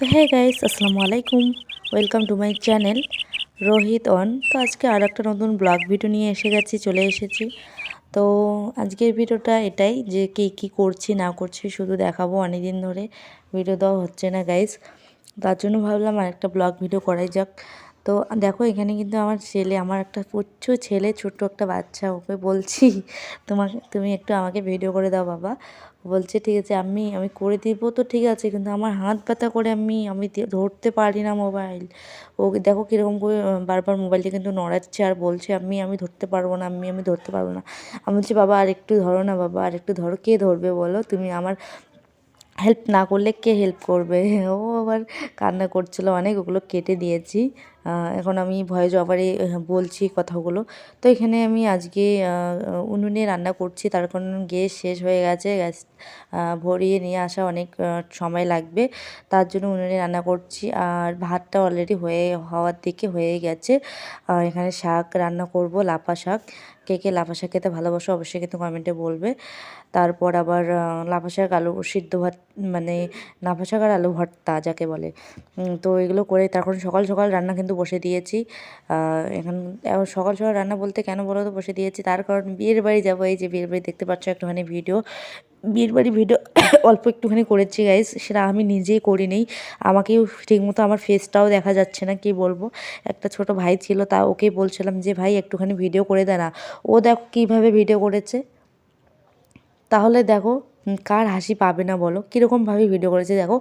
তো হ্যাঁ গাইস আসসালামু আলাইকুম। Welcome to my channel Rohit on তো আজকে আর একটা নতুন ব্লগ ভিডিও নিয়ে এসে গেছি, চলে এসেছি। তো আজকের ভিডিওটা এটাই যে কে কি করছি, না করছি, শুধু দেখাবো, অনেকদিন ধরে ভিডিও দেওয়া হচ্ছে না গাইস তার জন্য ভাবলাম আর একটা ব্লগ ভিডিও করাই যাক। তো দেখো এখানে কিন্তু আমার ছেলে, আমার একটা প্রচুর ছেলে, ছোট্ট একটা বাচ্চা, ওকে বলছি, তোমাকে, তুমি একটু আমাকে ভিডিও করে দাও বাবা। বলছে, ঠিক আছে, আমি আমি করে দিব তো ঠিক আছে, কিন্তু আমার হাত ব্যথা করে আমি আমি ধরতে পারি না মোবাইল ও দেখো কীরকম করে বারবার মোবাইলটা কিন্তু নড়াচ্ছে আর বলছে, আমি আমি ধরতে পারব না, আমি আমি ধরতে পারব না। আমি বলছি, বাবা, আর একটু ধরো না বাবা, আর একটু ধরো, কে ধরবে বলো? তুমি আমার হেল্প না করলে কে হেল্প করবে? ও আবার কান্না করছিল, অনেক ওগুলো কেটে দিয়েছি। এখন আমি ভয়েস ওভারে বলছি কথাগুলো। তো এখানে আমি আজকে উনুনে রান্না করছি। তার কারণ গ্যাস শেষ হয়ে গেছে। গ্যাস ভরিয়ে নিয়ে আসা অনেক সময় লাগবে। তার জন্য উনুনে রান্না করছি। আর ভাতটা অলরেডি হয়ে, হওয়ার দিকে হয়ে গেছে। এখানে শাক রান্না করব, লাফা শাক। কে কে লাফা শাক খেতে ভালোবাসো অবশ্যই কিন্তু কমেন্টে বলবে। তারপর আবার লাফা শাক, আলু সিদ্ধ ভাত মানে লাফা শাক আর আলু ভর্তা যাকে বলে। তো এগুলো করে তখন সকাল সকাল রান্না কিন্তু বসে দিয়েছি। এখন সকাল সকাল রান্না বলতে কেন বলো তো? বসে দিয়েছি। তার কারণ বিয়ের বাড়ি যাব। এই যে বিয়ের বাড়ি দেখতে পাচ্ছ একটুখানি ভিডিও। বিয়ের বাড়ি ভিডিও অল্প একটুখানি করেছি গাইস সেটা আমি নিজেই করিনি। আমাকেও ঠিকমতো আমার ফেসটাও দেখা যাচ্ছে না, কি বলব? একটা ছোট ভাই ছিল, তা ওকেই বলছিলাম যে, ভাই, একটুখানি ভিডিও করে দে না। ও দেখো কীভাবে ভিডিও করেছে। তাহলে দেখো কার হাসি পাবে না বলো? কীরকমভাবে ভিডিও করেছে দেখো।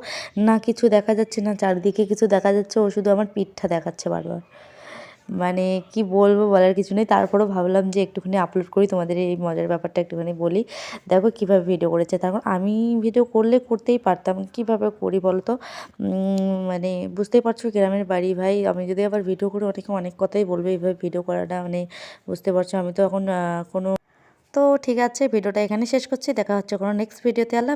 না কিছু দেখা যাচ্ছে, না চারিদিকে কিছু দেখা যাচ্ছে, ও শুধু আমার পিঠটা দেখাচ্ছে বারবার। মানে কি বলব বলার কিছু নেই। তারপরেও ভাবলাম যে একটুখানি আপলোড করি, তোমাদের এই মজার ব্যাপারটা একটুখানি বলি। দেখো কীভাবে ভিডিও করেছে। তারপর আমি ভিডিও করলে করতেই পারতাম। কীভাবে করি বলো তো? মানে বুঝতেই পারছ গ্রামের বাড়ি ভাই। আমি যদি আবার ভিডিও করি, অনেকে অনেক কথাই বলবে, এইভাবে ভিডিও করাটা মানে বুঝতে পারছ। আমি তো এখন কোনো তো ঠিক আছে ভিডিওটা এখানে শেষ করছি দেখা হচ্ছে কোনো নেক্সট ভিডিওতে আল্লাহ